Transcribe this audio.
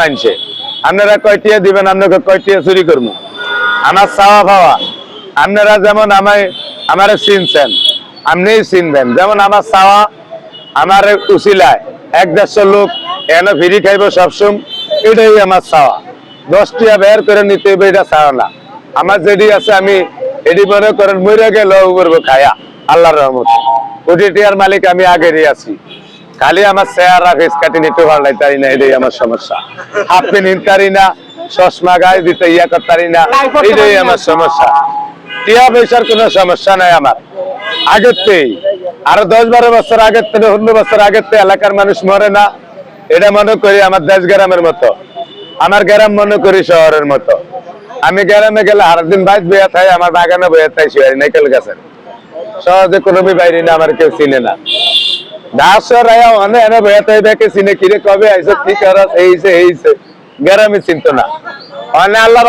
মানছে। আপনারা কয়টিয়া দিবেন, আপনাকে কয়টিয়া চুরি করব? আমার চাওয়া আপনারা যেমন আমায় চিনছেন চিনবেন। যেমন আমার চাওয়া, আমার উচিলায় এক দেড়শো লোক এনে ফিরি খাইব সবসময়, এটাই আমার চাওয়া। দশটিয়া বের করে নিতে হবে এটা চাওয়া না। আমার যেটি আছে, আমি এটি মনে করেন, মরে গেল করব খায়া। আল্লাহর রহমতে। কোটি মালিক আমি আগেরই আছি। খালি আমার চেহারা ফেস কাটি নিতে পারলাই তাই না এটাই আমার সমস্যা। হাফ পেন নিতারি না চশমা গায়ে দিতে ইয়া করতারি না এটাই আমার সমস্যা। টিয়া পয়সার কোনো সমস্যা নাই আমার। আগের থেকেই। আরও দশ বারো বছর আগের থেকে অন্য বছর আগের থেকে এলাকার মানুষ মরে না এটা মনে করি আমার দেশ গ্রামের মতো। আমার গ্রাম মনে করি শহরের মতো। আমি গ্রামে গেলে দিন বাইক বইয়া থাই আমার বাগানে বইয়া থাই শিয়ারি নাইকেল গাছের। সহজে কোনো বাইরে না আমার কেউ চিনে না। দাসর আয়া অনে বইয়া থাই দেখে চিনে কিরে কবে আইসো কি করস এইছে এইছে গ্রামে চিনতো না। অনে আল্লাহ